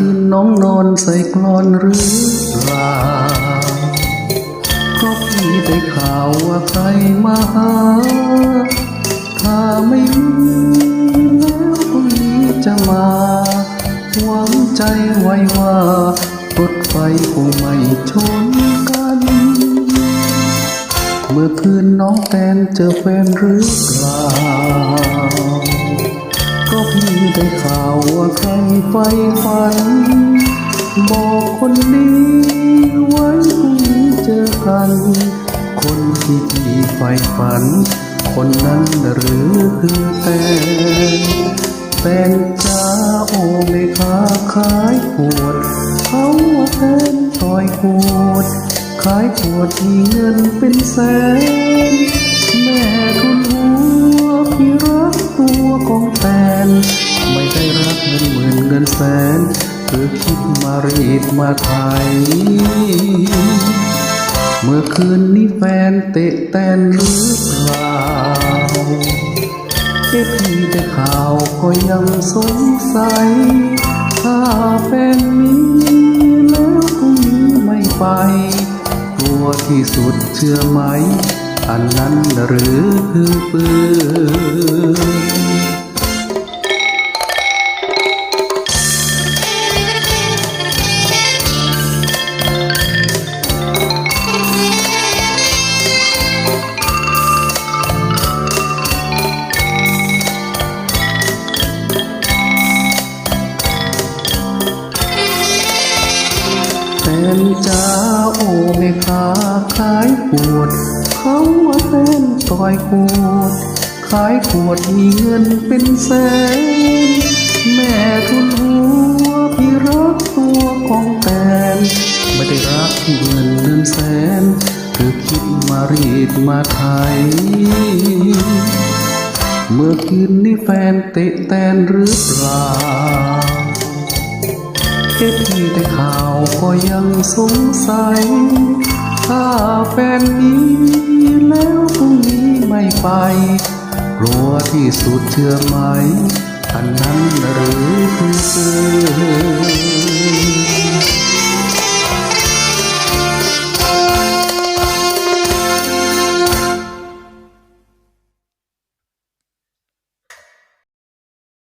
คืน้องนอนใส่กลอนหรือเปล่าก็พี่ได้ข่าวว่าใครมาหา ถ้าไม่มีแล้วพรุ่งนี้จะมา หวังใจไว้ว่ารถไฟคงไม่ชนกัน เมื่อคืนน้องแตนเจอแฟนหรือเปล่า ก็พี่ได้ข่าวว่าใครไฟฝัน บอกคนดีไว้พรุ่งนี้เจอกัน คนที่พี่ไฟฝัน คนนั้นหรือคือแตนแฟนจ้าโอเมคาขายขวดเขาว่าแฟนต่อยขวดขายขวดมีเงินเป็นแสน งินหมื่นเงินแสนเธอคิดมารีดมาไทย เมื่อคืนนี้แฟนเตะแตนหรือเปล่าเอ๊ะพี่ได้ข่าวก็ยังสงสัย ถ้าแฟนมีแล้วพรุ่งนี้ไม่ไป กลัวที่สุดเชื่อไหม อันนั้นหรือคือปืน นจ้าโอเมคาขายขวด เขาว่าแฟนต่อยขวด ขายขวดมีเงินเป็นแสน แม่ทุนหัวพี่รักตัวของแฟนไม่ได้รักเงินเงินแสนคือคิดมารีดมาไทย เมื่อคืนนี้แฟนเตะแตนหรือเปล่า เอ๊ะพี่ได้ข่าวก็ยังสงสัย ถ้าแฟนนี้แล้วพรุ่งนี้ไม่ไป กลัวที่สุดเชื่อไหมอันนั้นหรือคือ